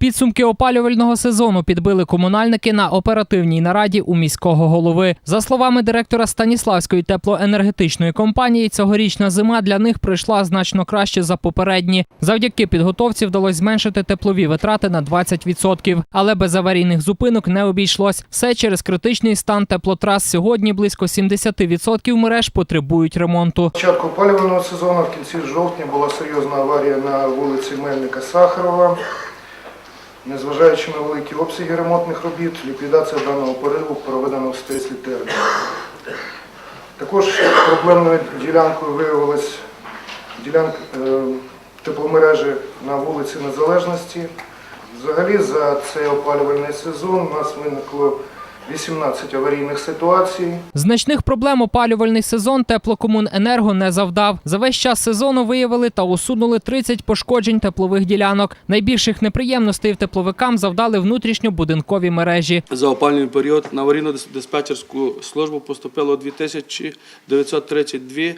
Підсумки опалювального сезону підбили комунальники на оперативній нараді у міського голови. За словами директора Станіславської теплоенергетичної компанії, цьогорічна зима для них пройшла значно краще за попередні. Завдяки підготовці вдалося зменшити теплові витрати на 20%. Але без аварійних зупинок не обійшлось. Все через критичний стан теплотрас. Сьогодні близько 70% мереж потребують ремонту. Початку опалювального сезону в кінці жовтня була серйозна аварія на вулиці Мельника Сахарова. Незважаючи на великі обсяги ремонтних робіт, ліквідація даного пориву проведена в стислі терміни. Також проблемною ділянкою виявилась ділянка е, тепломережі на вулиці Незалежності. Взагалі за цей опалювальний сезон у нас виникло 18 аварійних ситуацій. Значних проблем опалювальний сезон теплокомуненерго не завдав. За весь час сезону виявили та усунули 30 пошкоджень теплових ділянок. Найбільших неприємностей тепловикам завдали внутрішньобудинкові мережі. За опалювальний період на аварійно-диспетчерську службу поступило 2932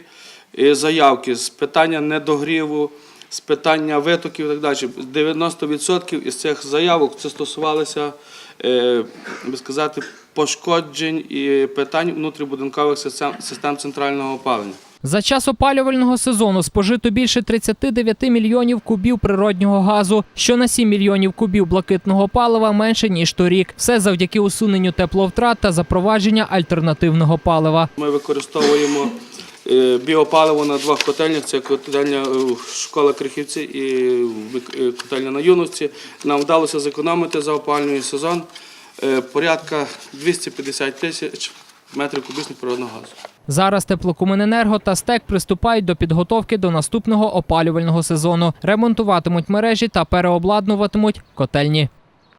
е, заявки з питання недогріву, з питання витоків і так далі. 90% із цих заявок це стосувалося, е, би сказати, пошкоджень і питань внутрібудинкових систем, центрального опалення. За час опалювального сезону спожито більше 39 мільйонів кубів природнього газу, що на 7 мільйонів кубів блакитного палива менше ніж торік. Все завдяки усуненню тепловтрат та запровадження альтернативного палива. Ми використовуємо е, біопаливо на двох котельнях. Це котельня е, школа Крихівці і е, котельня на юності. Нам вдалося зекономити за опалювальний сезон порядка 250 тисяч метрів кубічних природного газу. Зараз теплокомуненерго та СТЕК приступають до підготовки до наступного опалювального сезону. Ремонтуватимуть мережі та переобладнуватимуть котельні.